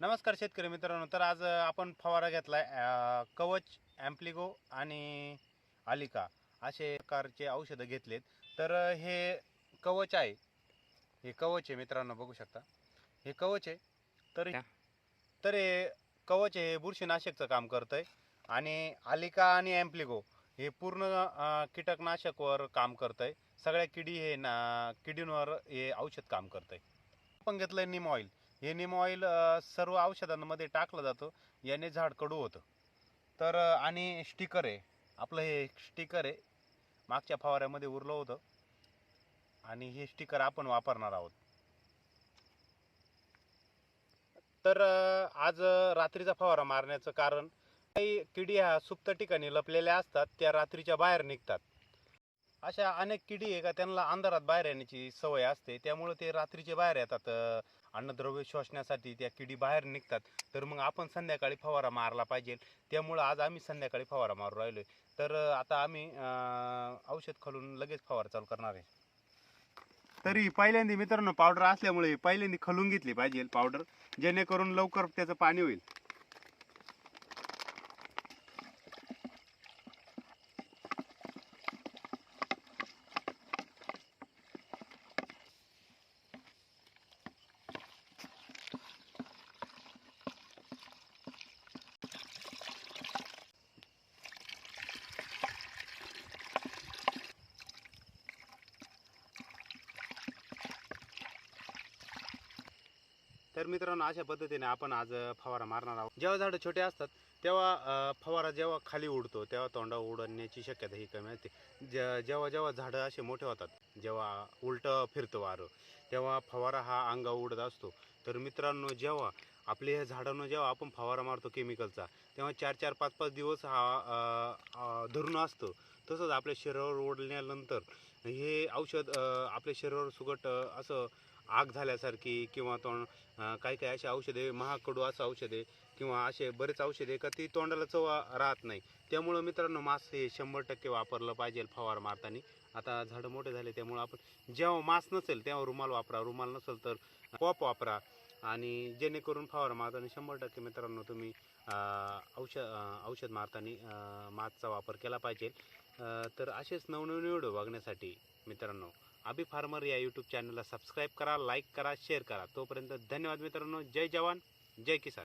नमस्कार शेतकरी मित्रांनो. तर आज आपण फवारा घेतलाय अ, कवच ॲम्प्लिगो आणि आलिका असे प्रकारचे औषधं घेतलेत. तर हे कवच आहे. हे कवच आहे मित्रांनो बघू शकता. हे कवच आहे. तर? तर हे कवच हे बुरशीनाशकचं काम करतंय. आणि आलिका आणि ॲम्प्लिगो हे पूर्ण कीटकनाशकवर काम करतंय. सगळ्या किडी हे ना किडींवर हे औषध काम करतंय. आपण घेतलंय निम ऑइल. हे निम ऑइल सर्व औषधांमध्ये टाकलं जातं. याने झाड कडू होतं. तर आणि स्टिकर आहे. आपलं हे स्टिकर आहे. मागच्या फवाऱ्यामध्ये उरलं होतं. आणि हे स्टिकर आपण वापरणार आहोत. तर आज रात्रीचा फवारा मारण्याचं कारण काही किडी ह्या सुप्त ठिकाणी लपलेल्या असतात. त्या रात्रीच्या बाहेर निघतात. अशा अनेक किडी आहे का त्यांना अंधारात बाहेर येण्याची सवय असते. त्यामुळे ते रात्रीचे बाहेर येतात अ, अन्नद्रव्य शोषण्यासाठी त्या किडी बाहेर निघतात. तर मग आपण संध्याकाळी फवारा मारला पाहिजे. त्यामुळं आज आम्ही संध्याकाळी फवारा मारू राहिलोय. तर अ, आता आम्ही अ, औषध खालून लगेच फवारा चालू करणार आहे. तरी पहिल्यांदा मित्रांनो पावडर असल्यामुळे पहिल्यांदा खलून घेतली पाहिजे पावडर. जेणेकरून लवकर त्याचं पाणी होईल. तर मित्रांनो अशा पद्धतीने आपण आज फवारा मारणार आहोत. जेव्हा झाडं छोटे असतात तेव्हा फवारा जेव्हा खाली उडतो तेव्हा तोंडा उडण्याची शक्यता ही कमी असते. जेव्हा जेव्हा झाडं असे मोठे होतात जेव्हा उलटं फिरतं वारं तेव्हा फवारा हा अंगा उडत असतो. तर मित्रांनो जेव्हा आपले ह्या झाडांना जेव्हा आपण फवारा मारतो केमिकलचा तेव्हा चार चार पाच पाच दिवस हा धरून असतो. तसंच आपल्या शरीरावर ओढल्यानंतर हे औषध आपल्या शरीरावर सुगट असं आग झाल्यासारखी किंवा तोंड काही काही असे औषधे महाकडू असं औषधे किंवा असे बरेच औषधे का ती तोंडाला चव राहत नाही. त्यामुळं मित्रांनो मास हे शंभर टक्के वापरलं पाहिजे फवार मारताना. आता झाडं मोठे झाले त्यामुळं आपण जेव्हा मास नसेल तेव्हा रुमाल वापरा. रुमाल नसेल तर कॉप वापरा. आणि जेणेकरून फवार मारताना शंभर टक्के मित्रांनो तुम्ही औषध औषध मारताना मासचा वापर केला पाहिजे. तर असेच नवनवीन व्हिडिओ बघण्यासाठी मित्रांनो अभी फार्मर या यूट्यूब चॅनलला सबस्क्राईब करा लाईक करा शेअर करा. तोपर्यंत धन्यवाद मित्रांनो. जय जवान जय किसान.